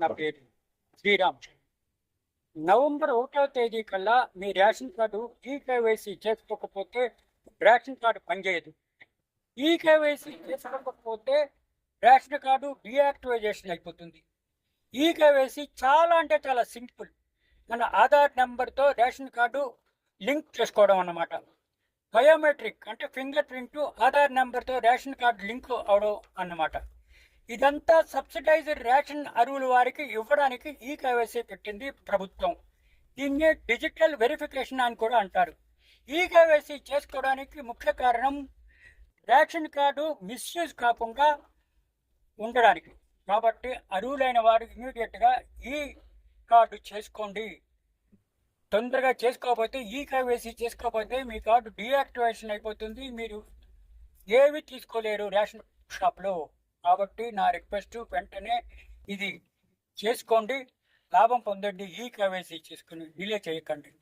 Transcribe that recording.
నా పేరు శ్రీరామ్. నవంబర్ ఒకటో తేదీ కల్లా మీ రేషన్ కార్డు ఈ కేవైసీ చేసుకోకపోతే రేషన్ కార్డు పనిచేయదు. ఈ కేవైసీ చేసుకోకపోతే రేషన్ కార్డు డియాక్టివైజేషన్ అయిపోతుంది. ఈ కేవైసీ చాలా అంటే చాలా సింపుల్. మన ఆధార్ నెంబర్తో రేషన్ కార్డు లింక్ చేసుకోవడం అన్నమాట. బయోమెట్రిక్ అంటే ఫింగర్ ప్రింట్ ఆధార్ నెంబర్తో రేషన్ కార్డు లింక్ అవడం అన్నమాట. ఇదంతా సబ్సిడైజ్డ్ రేషన్ అరువుల వారికి ఇవ్వడానికి ఈ కేవైసీ పెట్టింది ప్రభుత్వం. దీన్ని డిజిటల్ వెరిఫికేషన్ అని కూడా అంటారు. ఈ కేవైసీ చేసుకోవడానికి ముఖ్య కారణం రేషన్ కార్డు మిస్యూజ్ కాకుండా ఉండడానికి. కాబట్టి అరువులైన వారు ఇమీడియట్గా ఈ కార్డు చేసుకోండి. తొందరగా చేసుకోకపోతే ఈ కేవైసీ చేసుకోకపోతే మీ కార్డు డీయాక్టివేషన్ అయిపోతుంది. మీరు ఏవి తీసుకోలేరు రేషన్ షాప్లో. కాబట్టి నా రిక్వెస్ట్ వెంటనే ఇది చేసుకోండి. లాభం పొందండి. ఈ కేవైసీ చేసుకుని డిలే చేయకండి.